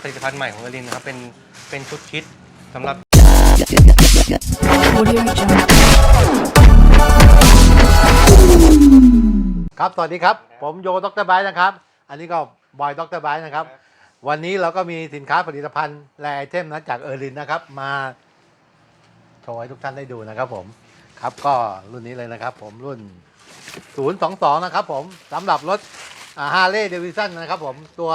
ผลิตภัณฑ์ใหม่ของเอลินนะครับ เป็นเป็นชุดคิดสำหรับ Audio Jungle. ครับ สวัสดีครับ ผมโยดรไบร์ทนะครับ อันนี้ก็บอยดรไบร์ทนะครับ วันนี้เราก็มีสินค้าผลิตภัณฑ์และไอเทมนะจากเออร์ลินนะครับ มาโชว์ให้ทุกท่านได้ดูนะครับผม ครับก็รุ่นนี้เลยนะครับผมรุ่น 022 นะครับผมสำหรับรถฮาร์เลย์เดวิสันนะครับผมตัว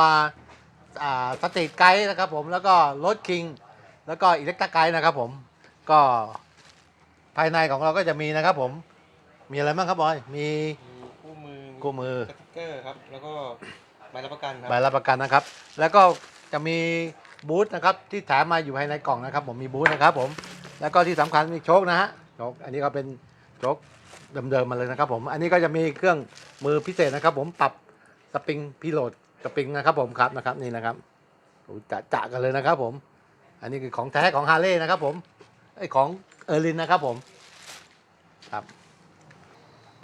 สตรีทไกด์นะครับผมแล้วก็รถคิง แล้วก็อิเล็กตร้าไกด์นะครับผมก็ภายในของเราก็จะมีนะครับผมมีอะไรบ้างครับบอยมีมีคู่มือคู่มือ สติ๊กเกอร์ครับ แล้วก็ใบรับประกันครับใบรับประกันนะครับ แล้วก็จะมีบูธนะครับที่แถมมาอยู่ภายในกล่องนะครับ ผมมีบูธนะครับ ผม แล้วก็ที่สำคัญมีโชคนะฮะโชคอันนี้ก็เป็นโชคเดิมๆมาเลยนะครับ ผม อันนี้ก็จะมีเครื่องมือพิเศษนะครับ ผมปรับสปริงพิโหลด สปริงนะครับผมครับนะครับนี่นะครับจะจะกันเลยนะครับผม อันนี้คือของแท้ของฮาร์เลย์นะครับผมไอของเออร์ลินนะครับผมครับ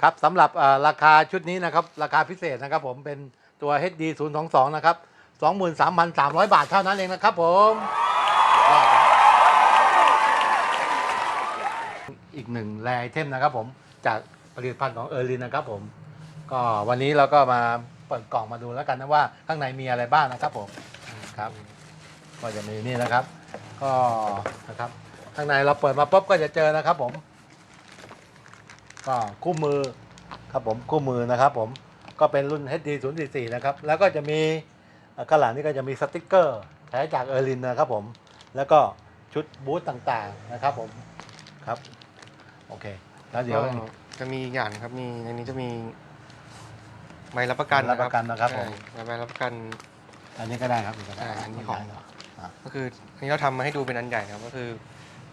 ครับสำหรับราคาชุดนี้นะครับราคาพิเศษนะครับผมเป็นตัว HD 0 2 2นะครับ23,300 บาทเท่านั้นเองนะครับผมอีกหนึ่งแรไอเทมนะครับผมจากผลิตภัณฑ์ของเออร์ลินนะครับผม ก็วันนี้เราก็มา เปิดกล่องมาดูแล้วกันนะว่าข้างในมีอะไรบ้างนะครับผมครับ ก็จะมีนี่นะครับ ก็นะครับ ข้างในเราเปิดมาปุ๊บก็จะเจอนะครับผม ก็คู่มือครับผมคู่มือนะครับผมก็เป็นรุ่น HD 0 4 4นะครับ แล้วก็จะมีเอ่อข้างหลังนี่ก็จะมีสติกเกอร์แท้จากเออร์ลินนะครับผม แล้วก็ชุดบูธต่างๆนะครับผมครับ โอเค แล้วเดี๋ยว จะมีอย่างครับมีในนี้จะมี ใบรับประกันรับประกันนะครับผม ใช่ใบรับประกัน อันนี้ก็ได้ครับก็ได้อ่าอันนี้ของได้ครับก็คืออันนี้เราทำมาให้ดูเป็นอันใหญ่นะครับก็คือ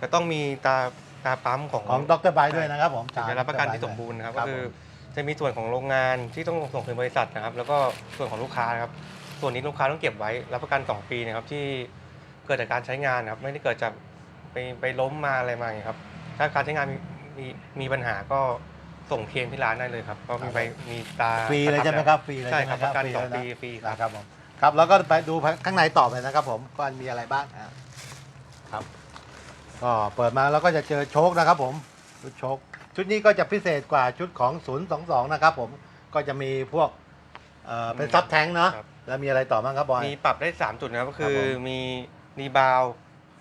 จะต้องมีตาตาปั๊มของของดรไบด้วยนะครับผมถึงจะรับประกันที่สมบูรณ์นะครับก็คือจะมีส่วนของโรงงานที่ต้องส่งถึงบริษัทนะครับ แล้วก็ส่วนของลูกค้านะครับ ส่วนนี้ลูกค้าต้องเก็บไว้รับประกัน 2 ปีนะครับที่เกิดจากการใช้งานนะครับ ไม่ได้เกิดจากไปไปล้มมาอะไรมาอย่างเงี้ยครับ ถ้าการใช้งานมีมีมีปัญหาก็ ส่งเคลมที่ร้านได้เลยครับก็มีใบมีตาฟรีเลยใช่ไหมครับฟรีเลยใช่ใช่ไหคมรับประกันฟรีสองเลยปีนะฟรีครับนะครับผมครับแล้วก็ไปดูข้างในต่อไปนะครับ ผมก็มีอะไรบ้างอะครับก็เปิดมาแล้วก็จะเจอโชคนะครับ ผมชุดโชคชุดนี้ก็จะพิเศษกว่าชุดของ 022 นะครับ ผมก็จะมีพวกเอ่อเป็นซับแทงเนาะครับแล้วมีอะไรต่อบ้างครับบอยมีปรับได้ 3 จุดนะครับก็คืคอรับผมมีรีบาว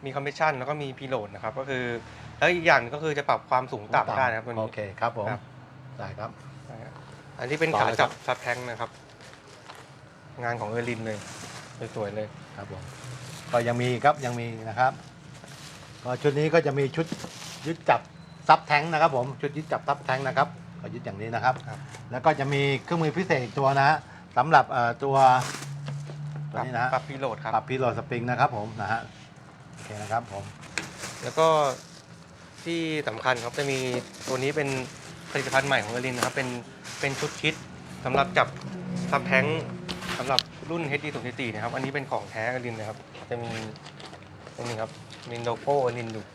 มีคอมเพรสชันแล้วก็มีพีโหลดนะครับก็คือแล้วอีกอย่างหนึ่งก็คือจะปรับความสูงต่ำได้นะครับตัวโอนี้เคครับผมครับ ได้ครับใช่ครับ อันนี้เป็นต่อขาเลยครัจับ บซับแทงนะครับ งานของเออร์ลินเลยสวยๆเลย ครับผมก็ยังมีครับยังมีนะครับ ก็ชุดนี้ก็จะมีชุดยึดจับซับแทงนะครับ ผมชุดยึดจับซับแทงนะครับก็ยึดอย่างนี้นะครับ ครับ แล้วก็จะมีเครื่องมือพิเศษอีกตัวนะฮะสำหรับเอ่อตัวตัวนี้นะฮะปรับพีโหลดครับ ปรับพีโหลดสปริงนะครับ ผมนะฮะโอเคนะครับผมแล้วก็ที่สำคัญครับจะมีตัวนี้เป็น ผลิตภัณฑ์ใหม่ของเออร์ลินนะครับ เป็นเป็นชุดคิดสำหรับจับซับแทงสำหรับรุ่น HD 0 4นะครับ อันนี้เป็นของแท้เออร์ลินนะครับ จะมีตรงนี้ครับมีโลโก้เออร์ลินอยู่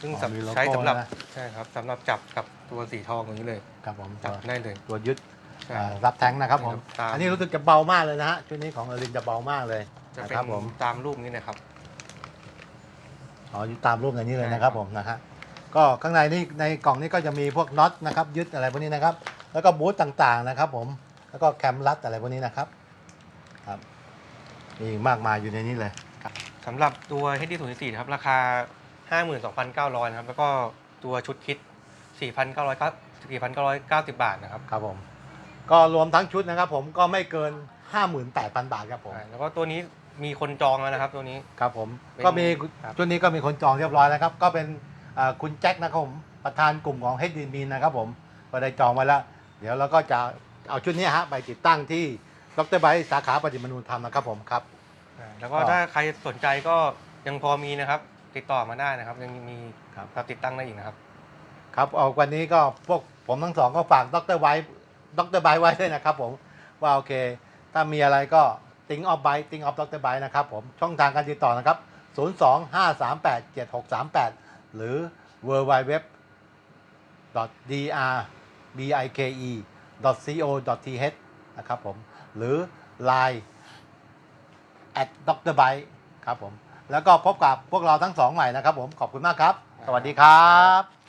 ซึ่งอ๋อสำมีโลโก้ใช้สำหรับนะ ใช่ครับสำหรับจับกับตัวสีทองอย่างนี้เลย ครับผมจับได้เลยตัวยึดใช่ อ่ารับแทงนะครับผมตาม อันนี้รู้สึกจะเบามากเลยนะฮะชุดนี้ของเอรินจะเบามากเลยจะนะเป็นครับผมตามรูปนี้นะครับ อ๋ออยู่ตามรูปในนี้เลยใช่นะครับครับผมนะฮะ ก็ข้างในนี่ในกล่องนี้ก็จะมีพวกน็อตนะครับยึดอะไรพวกนี้นะครับ แล้วก็บูธต่างๆนะครับผมแล้วก็แคมรัดอะไรพวกนี้นะครับครับมีมากมายอยู่ในนี้เลยสำหรับตัว HD 0 4ครับราคา 52,900นะครับแล้วก็ตัวชุดคิด 4,900 4,990 บาทนะครับครับผมก็รวมทั้งชุดนะครับ ผมก็ไม่เกิน 58,000 บาทครับผมใช่แล้วก็ตัวนี้มีคนจองแล้วนะครับตัวนี้ครับผมเป็นก็มีครับชุดนี้ก็มีคนจองเรียบร้อยแล้วครับ ก็เป็นอ่า คุณแจ็คนะครับผมประธานกลุ่มของเฮดดีมีนนะครับผมก็ได้จองไว้แล้ว เดี๋ยวเราก็จะเอาชุดนี้ฮะไปติดตั้งที่ดรไบร์ทสาขาปฏิมนูธรรมนะครับผมครับ อ่าแล้วก็ก็ ถ้าใครสนใจก็ยังพอมีนะครับ ติดต่อมาได้นะครับ ยังมีครับรับติดตั้งได้อีกนะครับ ครับเอาวันนี้ก็พวกผมทั้งสองก็ฝากดรไว้ดรไบร์ทไว้ด้วยนะครับผมว่าโอเค ถ้ามีอะไรก็ติงออฟไบติงออฟดรไบร์ทนะครับผมช่องทางการติดต่อนะครับ 025387638 หรือ w w w d r b i k e co th นะครับผม หรือ Line at dr b y ครับผม แล้วก็พบกับพวกเราทั้งสองใหม่นะครับผม ขอบคุณมากครับ สวัสดีครับ